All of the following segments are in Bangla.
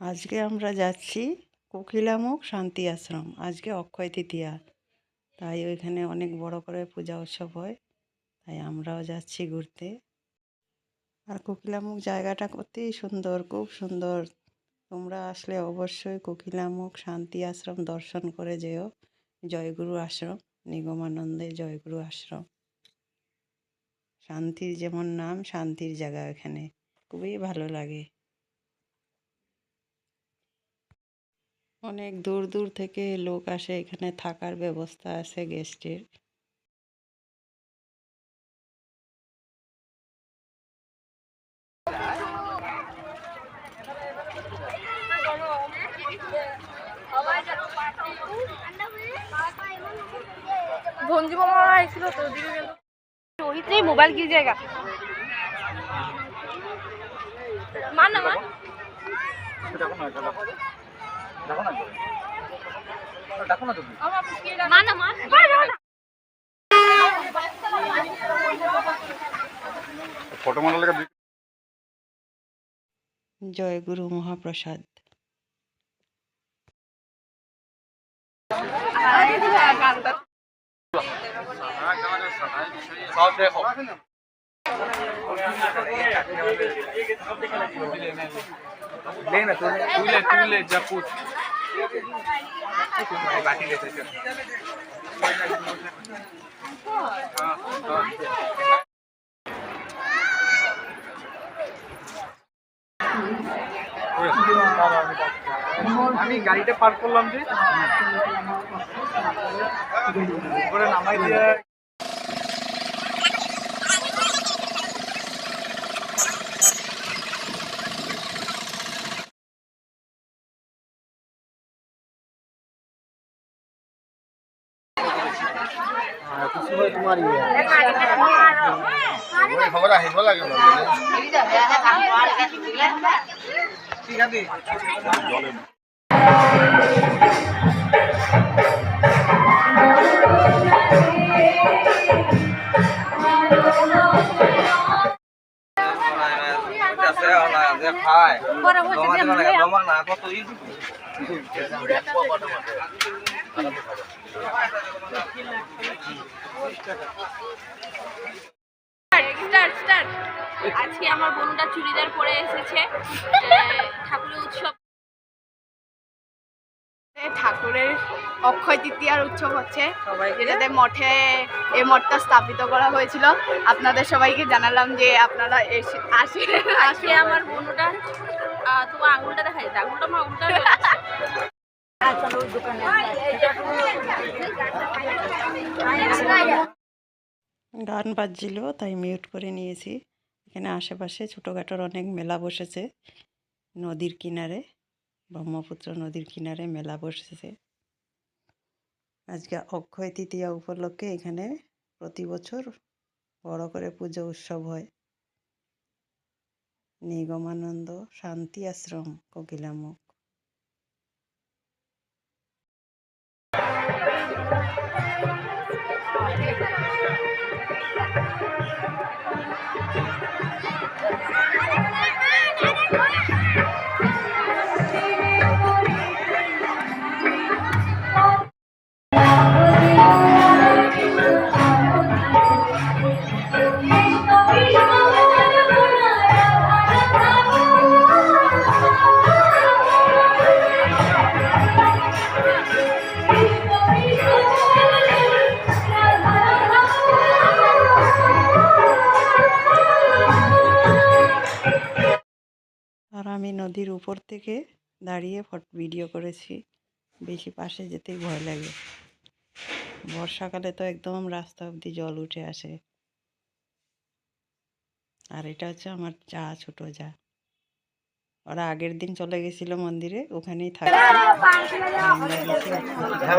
আজকে আমরা যাচ্ছি কোকিলামুখ শান্তি আশ্রম। আজকে অক্ষয় তৃতীয়া। তাই ওইখানে অনেক বড় করে পূজা উৎসব হয়। তাই আমরাও যাচ্ছি ঘুরতে। আর কোকিলামুখ জায়গাটা কতই সুন্দর, খুব সুন্দর। তোমরা আসলে অবশ্যই কোকিলামুখ শান্তি আশ্রম দর্শন করে যেও। জয়গুরু আশ্রম নিগমানন্দের জয়গুরু আশ্রম। শান্তির যেমন নাম, শান্তির জায়গা এখানে খুবই ভালো লাগে। অনেক দূর দূর থেকে লোক আসে এখানে থাকার ব্যবস্থা আছে গেস্টের ভঞ্জি মামা এসেছিল তো ওদিকে গেল। ওইটাই মোবাইল কি জায়গা? মান না মান মান না মান ফটো মডেল জয়গুরু মহাপ্রসাদ সব দেখো ले ना तू तू ले तू ले जा पूछ बाटी ले चल আমি গাড়িটা পার্ক করলাম যে করে নামাই দিয়ে খবর আহিব লাগে ঠিক আছে খায় জমা না কত আজকে আমার বোনটা চুড়িদার পরে এসেছে। ঠাকুরের উৎসব। ঠাকুরের অক্ষয় তৃতীয়ার উৎসব হচ্ছে যেটাতে মঠে এই মঠটা স্থাপিত করা হয়েছিল। আপনাদের সবাইকে জানালাম যে আপনারা এসে আসে আজকে আমার বোনটা তোমার আঙুলটা দেখা যেত আঙুলটা আমার উল্টা। গান বাজছিল, তাই মিউট করে নিয়েছি। এখানে আশেপাশে ছোটোখাটোর অনেক মেলা বসেছে, নদীর কিনারে, ব্রহ্মপুত্র নদীর কিনারে মেলা বসেছে। আজকে অক্ষয় তৃতীয়া উপলক্ষে এখানে প্রতি বছর বড় করে পুজো উৎসব হয়। নিগমানন্দ শান্তি আশ্রম, কোকিলামুখ। Thank you. নদীর উপর থেকে দাঁড়িয়ে ফট ভিডিও করেছি। বেশি পাশে যেতেই ভয় লাগে। বর্ষাকালে তো একদম রাস্তা অবধি জল উঠে আসে। আর এটা হচ্ছে আমার চা ছোট যা ওরা আগের দিন চলে গেছিল মন্দিরে ওখানেই থাকে। হ্যাঁ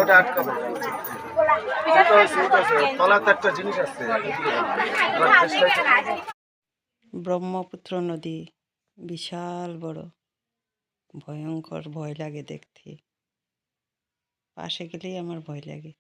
আছে। ব্রহ্মপুত্র নদী বিশাল বড়। ভয়ঙ্কর ভয় লাগে দেখতে পাশে গেলেই আমার ভয় লাগে